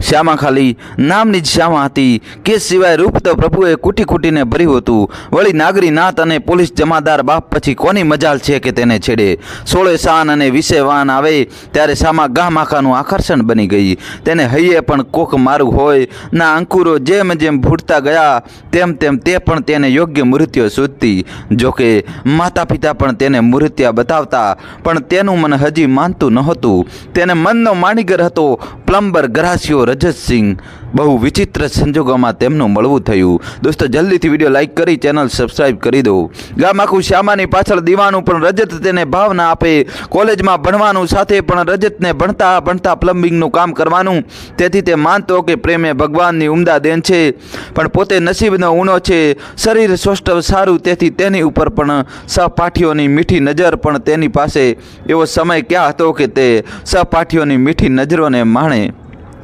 શ્યામા ખાલી નામની જ શ્યામા હતી. કે સિવાય રૂપ તો પ્રભુએ કૂટી કૂટીને ભર્યું હતું. વળી નાગરી નાત અને પોલીસ જમાદાર બાપ પછી કોની મજાલ છે કે તેને છેડે? સોળે શાન અને વિશે વાન આવે ત્યારે શામા ગામ આખાનું આકર્ષણ બની ગઈ. તેને હૈયે પણ કોક મારું હોય. ના અંકુરો જેમ જેમ ભૂટતા ગયા, તેમ તેમ તે પણ તેને યોગ્ય મૃત્યુ શોધતી. જોકે માતા પિતા પણ તેને મૃત્યા બતાવતા, પણ તેનું મન હજી માનતું નહોતું. તેને મનનો માણીગર હતો, પ્લમ્બર ગરાસિયો રજતસિંહ બહુ વિચિત્ર સંજોગોમાં તેમનું મળવું થયું. દોસ્તો, જલ્દીથી વીડિયો લાઇક કરી, ચેનલ સબસ્ક્રાઈબ કરી દો. ગામ આખું શ્યામાની પાછળ દીવાનું પણ રજત તેને ભાવના આપે. કોલેજમાં ભણવાનું સાથે પણ રજતને ભણતા ભણતા પ્લમ્બિંગનું કામ કરવાનું. તેથી તે માનતો કે પ્રેમ ભગવાનની ઉમદા દેન છે. પણ પોતે નસીબનો ઊણો છે. શરીર સ્વષ્ટ સારું, તેથી તેની ઉપર પણ સહપાઠીઓની મીઠી નજર પણ તેની પાસે. એવો સમય ક્યાં હતો કે તે સહપાઠીઓની મીઠી નજરોને માણે.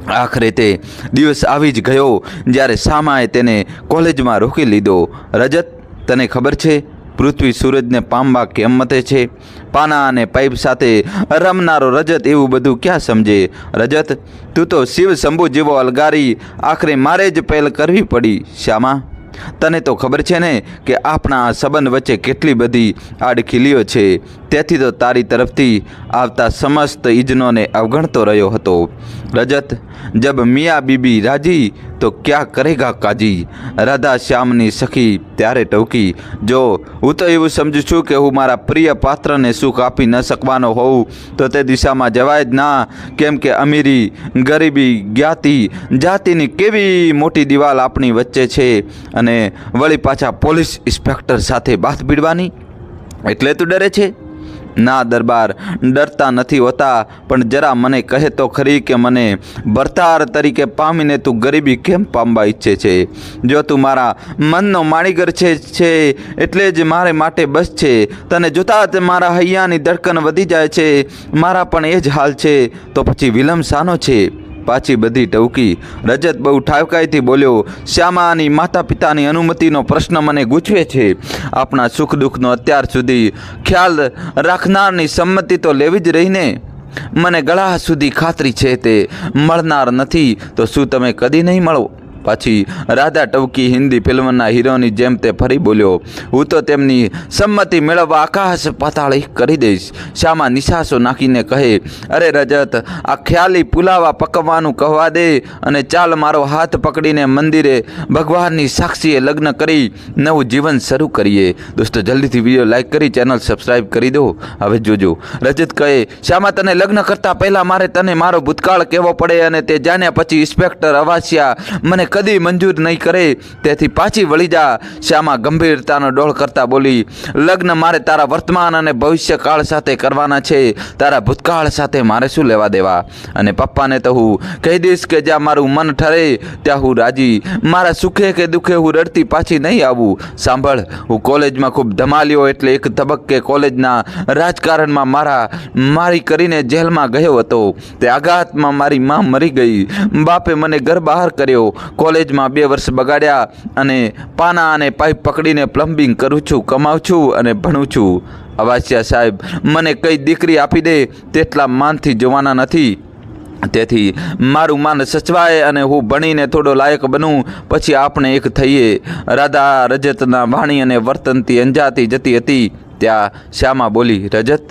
આખરે તે દિવસ આવી જ ગયો જ્યારે સામાએ તેને કોલેજમાં રોકી લીધો. રજત, તને ખબર છે? પૃથ્વી સૂરજને પામવા કેમ મતે છે. પાના અને પાઇપ સાથે રમનારો રજત એવું બધું ક્યાં સમજે? રજત, તું તો શિવ શંભુ જેવો અલગારી આખરે મારે જ પહેલ કરવી પડી. શ્યામા, તને તો ખબર છે ને કે આપણા આ સંબંધ વચ્ચે કેટલી બધી આડખીલીઓ છે. તેથી તો તારી તરફથી આવતા સમસ્ત ઇજનોને અવગણતો રહ્યો હતો. રજત, જબ મિયા બીબી રાજી, તો ક્યાં કરેગા કાજી? રાધા શ્યામની સખી ત્યારે ટવકી જો, હું તો એવું સમજુ છું કે હું મારા પ્રિય પાત્રને સુખ આપી ન શકવાનો હોઉં, તો તે દિશામાં જવાય જ ના. કેમ કે અમીરી ગરીબી જ્ઞાતિ, જાતિની કેવી મોટી દિવાલ આપણી વચ્ચે છે? અને વળી પાછા પોલીસ ઇન્સ્પેક્ટર સાથે બાથ ભીડવાની એટલે તું ડરે છે? ના દરબાર ડરતા નથી હોતા, પણ જરા મને કહે તો ખરી કે મને ભરતાર તરીકે પામીને તું ગરીબી કેમ પામવા ઈચ્છે છે? જો તું મારા મનનો માણીગર છે છે, એટલે જ મારે માટે બસ છે. તને જોતા જ મારા હૈયાની ધડકન વધી જાય છે. મારા પણ એ જ હાલ છે. તો પછી વિલંબ શાનો છે? પાછી બધી ટવકી. રજત બહુ ઠાવકાઈથી બોલ્યો, શ્યામાની માતા પિતાની અનુમતિનો પ્રશ્ન મને ગૂંચવે છે. આપણા સુખ દુઃખનો અત્યાર સુધી ખ્યાલ રાખનારની સંમતિ તો લેવી જ રહીને. મને ગળા સુધી ખાતરી છે તે. મળનાર નથી, તો શું તમે કદી નહીં મળો? પાછી રાધા ટવકી હિન્દી ફિલ્મના હીરોની જેમ તે ફરી બોલ્યો, હું તો તેમની સંમતિ મેળવવા આકાશ પાતાળ કરી દઈશ. શામાં નિશાસો નાખીને કહે, અરે રજત, આ ખ્યાલી પુલાવા પકવવાનું કહેવા દે અને ચાલ મારો હાથ પકડીને મંદિરે ભગવાનની સાક્ષીએ લગ્ન કરી નવું જીવન શરૂ કરીએ. દોસ્તો, જલ્દીથી વીડિયો લાઈક કરી, ચેનલ સબસ્ક્રાઈબ કરી દો. હવે જોજો. રજત કહે, શામાં તને લગ્ન કરતાં પહેલાં મારે તને મારો ભૂતકાળ કહેવો પડે અને તે જાણ્યા પછી ઇન્સ્પેક્ટર અવાસિયા મને કદી મંજૂર નહીં કરે, તેથી પાછી વળી જા, શ્યામા ગંભીરતાનો ડોળ કરતા બોલી, લગ્ન મારે તારા વર્તમાન અને ભવિષ્યકાળ સાથે કરવાના છે, તારા ભૂતકાળ સાથે મારે શું લેવા દેવા? અને પપ્પાને તો હું કહી દઈશ કે જ્યાં મારું મન ઠરે, ત્યાં હું રાજી. મારા સુખે કે દુઃખે હું રડતી પાછી નહીં આવું. સાંભળ, હું કોલેજમાં ખૂબ ધમાલ્યો એટલે એક તબક્કે કોલેજના રાજકારણમાં મારા, મારી કરીને જેલમાં ગયો હતો. તે આઘાતમાં મારી માં મરી ગઈ. બાપે મને ઘર બહાર કર્યો. કોલેજમાં બે વર્ષ બગાડ્યા અને પાના અને પાઇપ પકડીને પ્લમ્બિંગ કરું છું, કમાઉં છું અને ભણું છું. અવાસિયા સાહેબ, મને કઈ દીકરી આપી દે તેટલા માનથી જોવાના નથી. તેથી મારું માન સચવાય અને હું ભણીને થોડો લાયક બનું, પછી આપણે એક થઈએ. રાધા રજતના વાણી અને વર્તનથી અંજાતી જતી હતી. ત્યાં શ્યામા બોલી, રજત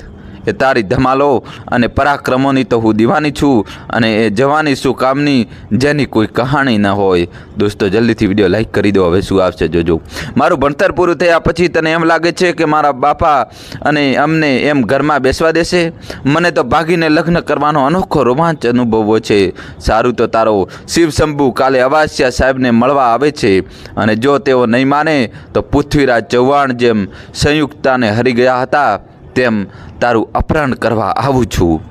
એ તારી ધમાલો અને પરાક્રમોની તો હું દીવાની છું અને એ જવાની શું કામની જેની કોઈ કહાણી ન હોય. દોસ્તો, જલ્દીથી વીડિયો લાઈક કરી દો. હવે શું આવશે જોજો. મારું ભણતર પૂરું થયા પછી તને એમ લાગે છે કે મારા બાપા અને અમને એમ ઘરમાં બેસવા દેશે? મને તો ભાગીને લગ્ન કરવાનો અનોખો રોમાંચ અનુભવવો છે. સારું તો તારો શિવ શંભુ કાલે અવાસ્યા સાહેબને મળવા આવે છે અને જો તેઓ નહીં માને તો પૃથ્વીરાજ ચૌહાણ જેમ સંયુક્તાને હરી ગયા હતા. તેમ તારું અપહરણ કરવા આવું છું.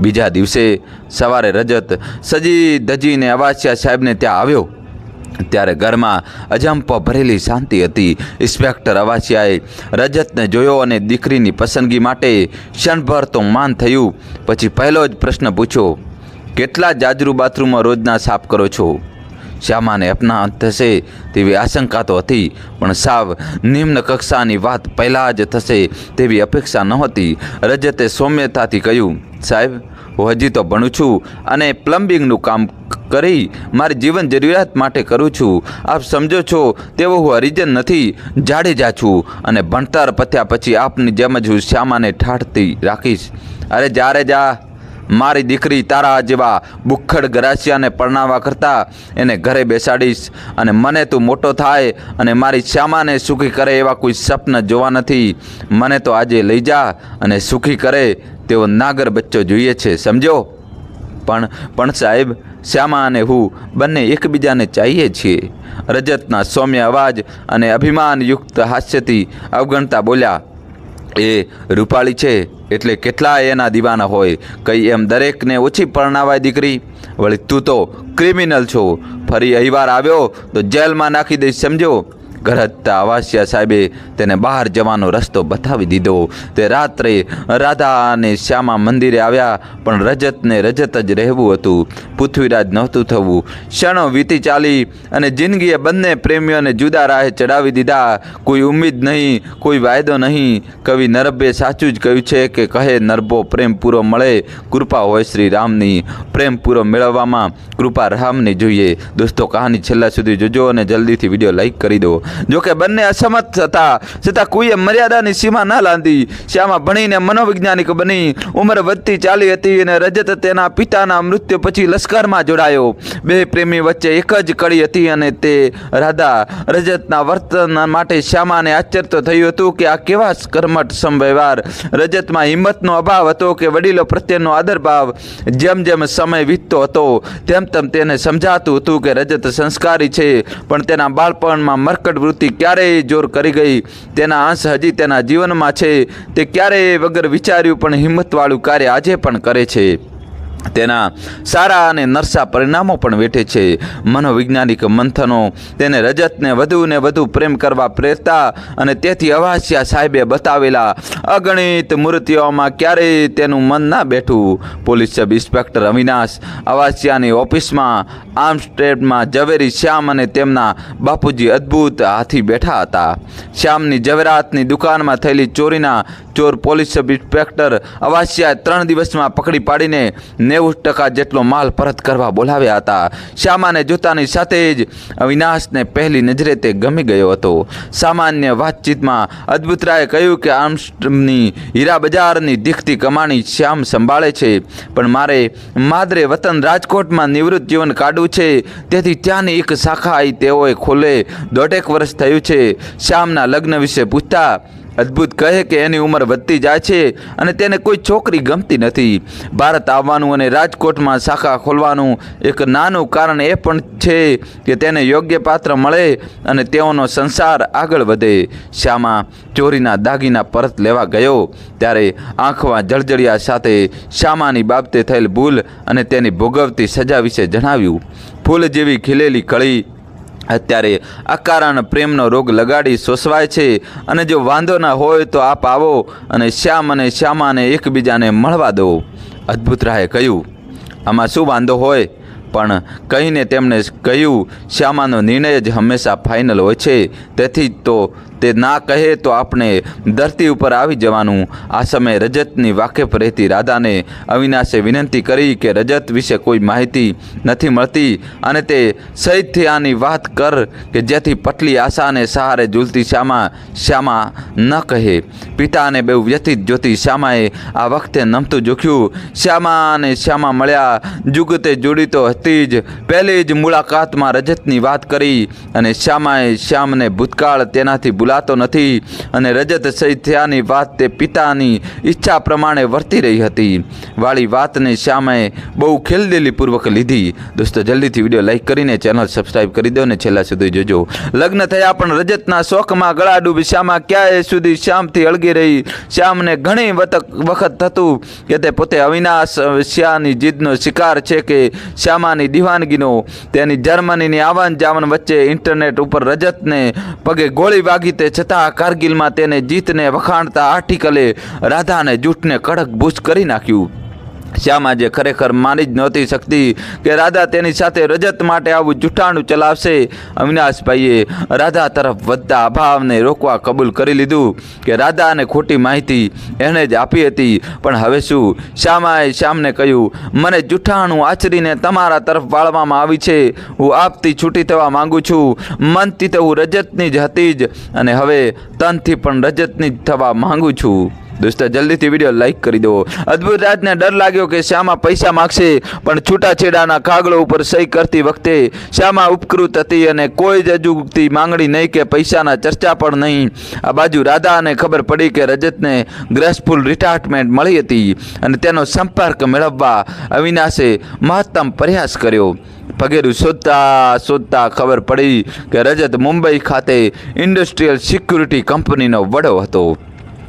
બીજા દિવસે સવારે રજત સજી ધજીને અવાસિયા સાહેબને ત્યાં આવ્યો. ત્યારે ઘરમાં અજંપો ભરેલી શાંતિ હતી. ઇન્સ્પેક્ટર અવાસિયાએ રજતને જોયો અને દીકરીની પસંદગી માટે ક્ષણભર તો માન થયું. પછી પહેલો જ પ્રશ્ન પૂછ્યો, કેટલા જાજરૂ બાથરૂમમાં રોજના સાફ કરો છો? શ્યામાને અપના થશે તેવી આશંકા તો હતી, પણ સાવ નિમ્ન કક્ષાની વાત પહેલાં જ થશે તેવી અપેક્ષા નહોતી. રજતે સૌમ્યતાથી કહ્યું, સાહેબ, હું હજી તો ભણું છું અને પ્લમ્બિંગનું કામ કરી મારી જીવન જરૂરિયાત માટે કરું છું. આપ સમજો છો, તેવો હું હરિજન નથી જાડેજા છું અને ભણતર પત્યા પછી આપની જેમ જ હું શ્યામાને ઠાઠતી રાખીશ. અરે જ્યારે જા મારી દીકરી તારા જેવા બુખડ ગરાસિયાને પરણાવવા કરતાં એને ઘરે બેસાડીશ અને મને તું મોટો થાય અને મારી શ્યામાને સુખી કરે એવા કોઈ સપન જોવા નથી. મને તો આજે લઈ જા અને સુખી કરે તેવો નાગર બચ્ચો જોઈએ છે, સમજો? પણ પણ સાહેબ, શ્યામા અને હું બંને એકબીજાને ચાહીએ છીએ. રજતના સૌમ્ય અવાજ અને અભિમાનયુક્ત હાસ્યથી અવગણતા બોલ્યા એ રૂપાળી છે એટલે કેટલાય એના દીવાના હોય. કઈ એમ દરેકને ઓછી પરણાવાય દીકરી? વળી તું તો ક્રિમિનલ છો. ફરી અહીવાર આવ્યો તો જેલમાં નાખી દઈશ, સમજો? ગરજતા આવાસિયા સાહેબે તેને બહાર જવાનો રસ્તો બતાવી દીધો. તે રાત્રે રાધા અને શ્યામા મંદિરે આવ્યા, પણ રજતને રજત જ રહેવું હતું. પૃથ્વીરાજ નહોતું થવું. ક્ષણો વીતી ચાલી અને જિંદગીએ બંને પ્રેમીઓને જુદા રાહે ચડાવી દીધા. કોઈ ઉમ્મીદ નહીં, કોઈ વાયદો નહીં. કવિ નરભે સાચું જ કહ્યું છે કે કહે, નરભો પ્રેમ પૂરો મળે, કૃપા હોય શ્રી રામની. પ્રેમ પૂરો મેળવવામાં કૃપા રામની જોઈએ. દોસ્તો, કહાની છેલ્લા સુધી જોજો અને જલ્દીથી વીડિયો લાઈક કરી દો. જો કે બંને અસમત હતા. છતાં કોઈએ મર્યાદાની સીમા ના લાંધી. શ્યામા ભણીને મનોવૈજ્ઞાનિક બની. ઉંમર વધતી ચાલી હતી અને રજત તેના પિતાના મૃત્યુ પછી લશ્કરમાં જોડાયો. બે પ્રેમી વચ્ચે એક જ કડી હતી અને તે રાધા. રજતના વર્તન માટે શ્યામાને આશ્ચર્ય થયું હતું કે આ કેવા કર્મઠ સમવ્યવહાર રજતમાં હિંમતનો અભાવ હતો કે વડીલો પ્રત્યેનો આદરભાવ જેમ જેમ સમય વીતતો હતો, તેમ તેમ તેને સમજાતું હતું કે રજત સંસ્કારી છે, પણ તેના બાળપણમાં મરકટ વૃત્તિ ક્યારેય જોર કરી ગઈ. તેના અંશ હજી તેના જીવનમાં છે. તે ક્યારેય વગર વિચાર્યું પણ હિંમતવાળું કાર્ય આજે પણ કરે છે. તેના સારા અને નરસા પરિણામો પણ વેઠે છે. મનોવૈજ્ઞાનિક મંથનો તેને રજતને વધુ ને વધુ પ્રેમ કરવા પ્રેરતા અને તેથી અવાસ્યા સાહેબે બતાવેલા અગણિત મૂર્તિઓમાં ક્યારેય તેનું મન ના બેઠું. પોલીસ સબ ઇન્સ્પેક્ટર અવિનાશ અવાસ્યાની ઓફિસમાં આર્મ સ્ટેટમાં ઝવેરી શ્યામ અને તેમના બાપુજી અદ્ભુત હાથી બેઠા હતા. શ્યામની ઝવેરાતની દુકાનમાં થયેલી ચોરીના ચોર પોલીસ સબ ઇન્સ્પેક્ટર અવાસ્યા ત્રણ દિવસમાં પકડી પાડીને નેવું ટકા જેટલો માલ પરત કરવા બોલાવ્યા હતા. શ્યામાને જોતાની સાથે જ અવિનાશને પહેલી નજરે તે ગમી ગયો હતો. સામાન્ય વાતચીતમાં અદ્ભુતરાયે કહ્યું કે આર્મસ્ટ્રમની હીરા બજારની દીખતી કમાણી શ્યામ સંભાળે છે, પણ મારે માદરે વતન રાજકોટમાં નિવૃત્ત જીવન કાઢવું છે, તેથી ત્યાંની એક શાખા આવી તેઓએ ખોલે. દોઢેક વર્ષ થયું છે. શ્યામના લગ્ન વિશે પૂછતા અદ્ભુત કહે કે એની ઉંમર વધતી જાય છે અને તેને કોઈ છોકરી ગમતી નથી. ભારત આવવાનું અને રાજકોટમાં શાખા ખોલવાનું એક નાનું કારણ એ પણ છે કે તેને યોગ્ય પાત્ર મળે અને તેઓનો સંસાર આગળ વધે. શ્યામા ચોરીના દાગીના પરત લેવા ગયો. ત્યારે આંખમાં જળજળિયા સાથે શ્યામાની બાબતે થયેલ ભૂલ અને તેની ભોગવતી સજા વિશે જણાવ્યું. ફૂલ જેવી ખીલેલી કળી અત્યારે અકારણ પ્રેમનો રોગ લગાડી સોસવાય છે અને જો વાંધો ના હોય તો આપ આવો અને શ્યામ અને શ્યામાને એકબીજાને મળવા દો. અદ્ભુત રાહે કહ્યું, આમાં શું વાંધો હોય? પણ કહીને તેમણે કહ્યું, શ્યામાનો નિર્ણય જ હંમેશા ફાઇનલ હોય છે. તેથી જ તો તે ના કહે તો આપણે ધરતી ઉપર આવી જવાનું. આ સમયે રજતની વાકેફ રહેતી રાધાને અવિનાશે વિનંતી કરી કે રજત વિશે કોઈ માહિતી નથી મળતી અને તે સહિતથી આની વાત કર કે જેથી પટલી આશાને સહારે ઝૂલતી શ્યામા શ્યામા ન કહે. પિતા અને બહુ વ્યથિત જોતી શ્યામાએ આ વખતે નમતું જોખ્યું. શ્યામા અને શ્યામા મળ્યા. જુગતે જોડી તો હતી જ. પહેલી જ મુલાકાતમાં રજતની વાત કરી અને શ્યામાએ શ્યામને ભૂતકાળ તેનાથી ભૂલાતો નથી અને રજત થયાની વાત તે પિતાની ઈચ્છા પ્રમાણે વર્તી રહી હતી. વાળી વાતને શ્યામાએ બહુ ખેલદિલીપૂર્વક લીધી. દોસ્તો, જલ્દીથી વીડિયો લાઈક કરીને ચેનલ સબસ્ક્રાઈબ કરી દો અને છેલ્લા સુધી જોજો. લગ્ન થયા પણ રજતના શોખમાં ગળા ડૂબી શ્યામા ક્યાંય સુધી શ્યામથી અળગી રહી? શ્યામને ઘણી વખત થતું કે તે પોતે અવિનાશ શ્યાની જીદનો શિકાર છે કે શ્યામાની દિવાનગીનો? તેની જર્મનીની આવન જાવન વચ્ચે ઇન્ટરનેટ ઉપર રજતને પગે ગોળી વાગી તે છતાં કારગિલમાં તેને જીતને વખાણતા આર્ટિકલે રાધાને જૂઠને કડક બૂસ કરી નાખ્યું. શ્યામા જે ખરેખર માની જ નહોતી શકતી કે રાધા તેની સાથે રજત માટે આવું જૂઠાણું ચલાવશે. અવિનાશભાઈએ રાધા તરફ વધતા અભાવને રોકવા કબૂલ કરી લીધું કે રાધાને ખોટી માહિતી એણે જ આપી હતી. પણ હવે શું? શ્યામાએ શ્યામને કહ્યું, મને જૂઠાણું આચરીને તમારા તરફ વાળવામાં આવી છે. હું આપથી છૂટી થવા માંગુ છું. મનથી તો હું રજતની જ હતી જ અને હવે તનથી પણ રજતની જ થવા માંગુ છું. દોસ્તો, જલ્દીથી વીડિયો લાઇક કરી દો અદ્ભુત રાજને ડર લાગ્યો કે શ્યામા પૈસા માગશે, પણ છૂટાછેડાના કાગળો ઉપર સહી કરતી વખતે શ્યામા ઉપકૃત હતી અને કોઈ જ અજુગતી માંગણી નહીં કે પૈસાના ચર્ચા પણ નહીં. આ બાજુ રાધાને ખબર પડી કે રજતને ગ્રેસફુલ રિટાયરમેન્ટ મળી હતી અને તેનો સંપર્ક મેળવવા અવિનાશે મહત્તમ પ્રયાસ કર્યો. પગેરું શોધતા શોધતા ખબર પડી કે રજત મુંબઈ ખાતે ઇન્ડસ્ટ્રીયલ સિક્યુરિટી કંપનીનો વડો હતો.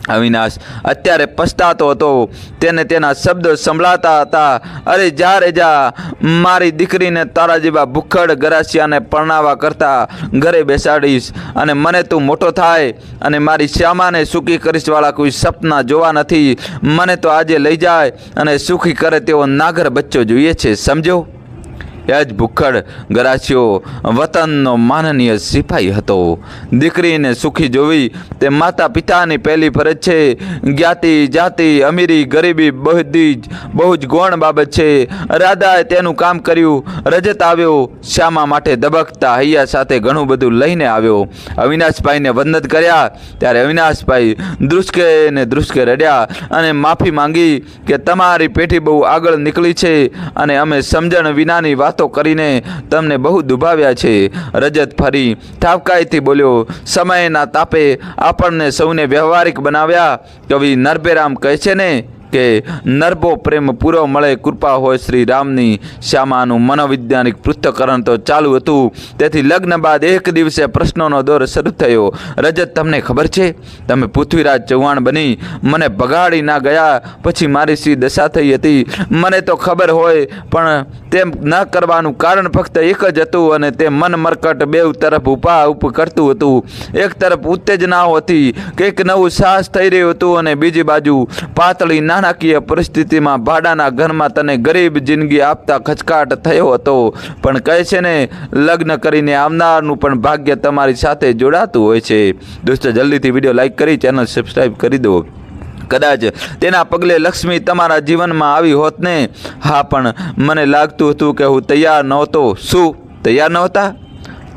અવિનાશ. અત્યારે પછતાતો હતો. તેને તેના શબ્દો સંભળાતા હતા. અરે જા રે જા, મારી દીકરીને તારા જેવા ભૂખડ ગરાસિયાને પરણાવા કરતા ઘરે બેસાડીશ. અને મને તું મોટો થાય અને મારી શ્યામાને સુખી કરીશવાળા કોઈ સપના જોવા નથી. મને તો આજે લઈ જાય અને સુખી કરે તેવો નાગર બચ્ચો જોઈએ છે, સમજો? એ જ ભૂખડ ગરાસિયો વતનનો માનનીય સિપાહી હતો. દીકરીને સુખી જોવી તે માતા પિતાની પહેલી ફરજ છે. જ્ઞાતિ, જાતિ, અમીરી, ગરીબી બધી જ, બહુ જ ગૌણ બાબત છે. રાધાએ તેનું કામ કર્યું. રજત આવ્યો. શ્યામા માટે ધબકતા હૈયા સાથે ઘણું બધું લઈને આવ્યો. અવિનાશભાઈને વંદન કર્યા. ત્યારે અવિનાશભાઈ દૃષ્કે ને દૃષ્કે રડ્યા અને માફી માંગી કે તમારી પેઢી બહુ આગળ નીકળી છે અને અમે સમજણ વિનાની વાતો કરીને તમને બહુ દુભાવ્યા છે. રજત ફરી ઠાવકાઈથી બોલ્યો, સમયના તાપે આપણને સૌને વ્યવહારિક બનાવ્યા. કવિ નરભેરામ કહે છે ને કે નરભો પ્રેમ પૂરો મળે, કૃપા હોય શ્રી રામની શ્યામાનું મનોવૈજ્ઞાનિક પૃથ્થકરણ તો ચાલુ હતું. તેથી લગ્ન બાદ એક દિવસે પ્રશ્નોનો દોર શરૂ થયો. રજત, તમને ખબર છે? તમે પૃથ્વીરાજ ચૌહાણ બની, મને ભગાડી ના ગયા, પછી મારી શી દશા થઈ હતી? મને તો ખબર હોય, પણ તેમ ન કરવાનું કારણ ફક્ત એક જ હતું અને તે મન મરકટ બેઉ તરફ ઉપા ઉપ કરતું હતું. એક તરફ ઉત્તેજનાઓ હતી, કંઈક નવું સાહસ થઈ રહ્યું હતું અને બીજી બાજુ પાતળી નાણાકીય પરિસ્થિતિમાં ભાડાના ઘરમાં તને ગરીબ જિંદગી આપતા ખચકાટ થયો હતો. પણ કહે છે ને, લગ્ન કરીને આવનારનું પણ ભાગ્ય તમારી સાથે જોડાતું હોય છે. દોસ્તો, જલ્દીથી વીડિયો લાઇક કરી, ચેનલ સબસ્ક્રાઈબ કરી દો. કદાચ તેના પગલે લક્ષ્મી તમારા જીવનમાં આવી હોત ને? હા, પણ મને લાગતું હતું કે હું તૈયાર નહોતો. શું, તૈયાર નહોતા?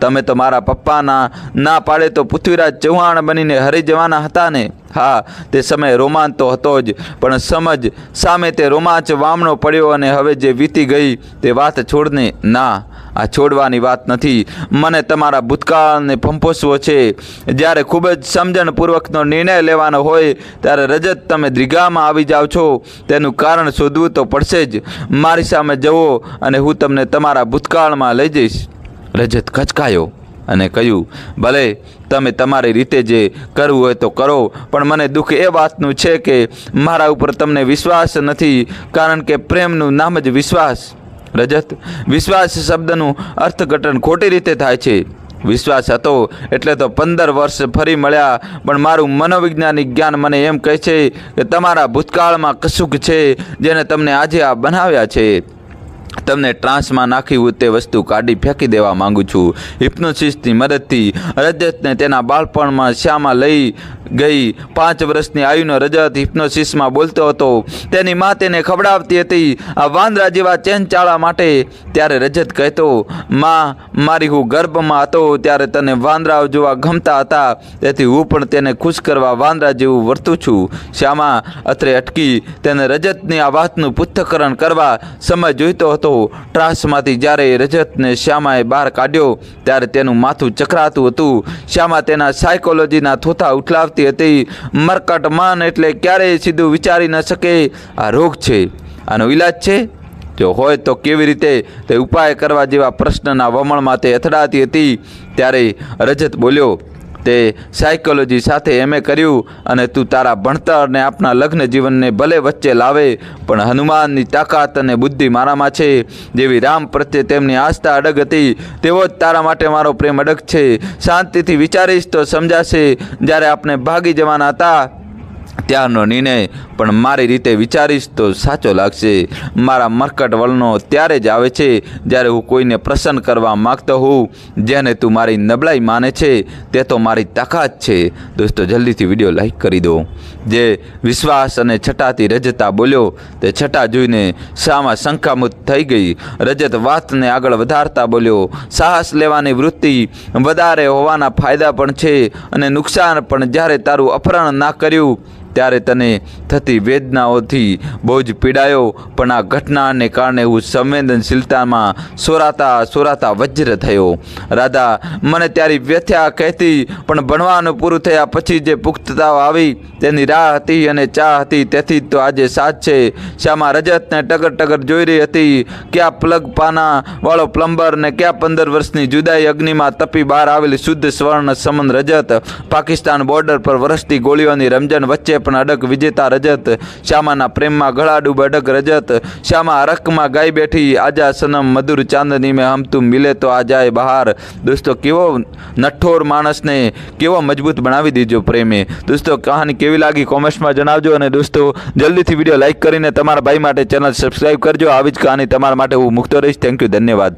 તમે તો મારા પપ્પાના ના પાડે તો પૃથ્વીરાજ ચૌહાણ બનીને હરી જવાના હતા ને હા, તે સમયે રોમાંચ તો હતો જ, પણ સમજ સામે તે રોમાંચ વામણો પડ્યો અને હવે જે વીતી ગઈ તે વાત છોડને ના, આ છોડવાની વાત નથી. મને તમારા ભૂતકાળને પંપોસવો છે. જ્યારે ખૂબ જ સમજણપૂર્વકનો નિર્ણય લેવાનો હોય, ત્યારે રજત તમે દ્રિગામાં આવી જાઓ છો. તેનું કારણ શોધવું તો પડશે જ. મારી સામે જવો અને હું તમને તમારા ભૂતકાળમાં લઈ જઈશ. રજત ખચકાયો અને કહ્યું, ભલે તમે તમારી રીતે જે કરવું હોય તો કરો, પણ મને દુઃખ એ વાતનું છે કે મારા ઉપર તમને વિશ્વાસ નથી, કારણ કે પ્રેમનું નામ જ વિશ્વાસ. રજત, વિશ્વાસ શબ્દનું અર્થઘટન ખોટી રીતે થાય છે. વિશ્વાસ હતો એટલે તો પંદર વર્ષ ફરી મળ્યા, પણ મારું મનોવૈજ્ઞાનિક જ્ઞાન મને એમ કહે છે કે તમારા ભૂતકાળમાં કશુંક છે જેને તમને આજે આ બનાવ્યા છે. તમને ટ્રાન્સમાં નાખી હું તે વસ્તુ કાઢી ફેંકી દેવા માંગુ છું. હિપ્નોસિસની મદદથી રજતને તેના બાળપણમાં શ્યામાં લઈ ગઈ પાંચ વર્ષની આયુનો રજત હિપ્નોસિસમાં બોલતો હતો. તેની મા તેને ખવડાવતી હતી. આ વાંદરા જેવા ચેનચાળા માટે ત્યારે રજત કહેતો, માં, મારી હું ગર્ભમાં હતો ત્યારે તને વાંદરા જોવા ગમતા હતા. તેથી હું પણ તેને ખુશ કરવા વાંદરા જેવું વર્તું છું. શ્યામા અત્રે અટકી તેને રજતની આ વાતનું પુથ્થકરણ કરવા સમય જોઈતો હતો. ત્રાસમાંથી જ્યારે રજતને શ્યામાએ બહાર કાઢ્યો, ત્યારે તેનું માથું ચકરાતું હતું. શ્યામા તેના સાયકોલોજીના થોથા ઉઠલાવતી હતી. મરકટ માન એટલે ક્યારેય સીધું વિચારી ન શકે. આ રોગ છે. આનો ઈલાજ છે? જો હોય તો કેવી રીતે? તે ઉપાય કરવા જેવા પ્રશ્નના વમણમાં તે અથડાતી હતી. ત્યારે રજત બોલ્યો તે સાયકોલોજી સાથે એમએ કર્યું અને તું તારા ભણતર અને આપના લગ્ન જીવનને ભલે વચ્ચે લાવે, પણ હનુમાનની તાકાત અને બુદ્ધિ મારામાં છે. જેવી રામ પ્રત્યે તેમની આસ્થા અડગ હતી, તેવો જ તારા માટે મારો પ્રેમ અડગ છે. શાંતિથી વિચારીશ તો સમજાશે, જ્યારે આપણે ભાગી જવાના હતા. ત્યારનો નિર્ણય પણ મારી રીતે વિચારીશ તો સાચો લાગશે. મારા મરકટ વલણો ત્યારે જ આવે છે જ્યારે હું કોઈને પ્રસન્ન કરવા માગતો હોઉં. જેને તું મારી નબળાઈ માને છે, તે તો મારી તાકાત છે. દોસ્તો, જલ્દીથી વીડિયો લાઈક કરી દો. જે વિશ્વાસ અને છટાથી રજતા બોલ્યો, તે છટા જોઈને શામાં શંકામુત થઈ ગઈ. રજત વાતને આગળ વધારતા બોલ્યો, સાહસ લેવાની વૃત્તિ વધારે હોવાના ફાયદા પણ છે અને નુકસાન પણ. જ્યારે તારું અપહરણ ના કર્યું ત્યારે તને થતી વેદનાઓથી બહુ જ પીડાયો. પણ આ ઘટનાને કારણે હું સંવેદનશીલતામાં સોરાતા સોરાતા વજ્ર થયો. રાધા, મને ત્યારે વ્યથા કહેતી, પણ ભણવાનું પૂરું થયા પછી જે પુખ્તતાઓ આવી, તેની રાહ હતી અને ચા હતી. તેથી તો આજે સાથ છે. શ્યામા રજતને ટગર ટગર જોઈ રહી હતી. ક્યાં પ્લગ પાના વાળો પ્લમ્બર ને ક્યાં પંદર વર્ષની જુદાઈ અગ્નિમાં તપી બહાર આવેલી શુદ્ધ સ્વર્ણ સમન રજત. પાકિસ્તાન બોર્ડર પર વરસતી ગોળીઓની રમઝન વચ્ચે પણ અડક વિજેતા રજત, શ્યામાના પ્રેમમાં ગળાડૂબ અડક રજત, શ્યામા અરકમાં ગાઈ બેઠી આજા સનમ મધુર ચાંદની મેં હમ તું મિલે તો આ જાય બહાર. દોસ્તો, કેવો નઠોર માણસને કેવો મજબૂત બનાવી દીજો પ્રેમે. દોસ્તો, કહાની કેવી લાગી કોમેન્ટ્સમાં જણાવજો અને દોસ્તો, જલ્દીથી વીડિયો લાઇક કરીને તમારા ભાઈ માટે ચેનલ સબસ્ક્રાઈબ કરજો. આવી જ કહાની તમારા માટે હું મૂકતો રહીશ. થેન્ક યુ ધન્યવાદ.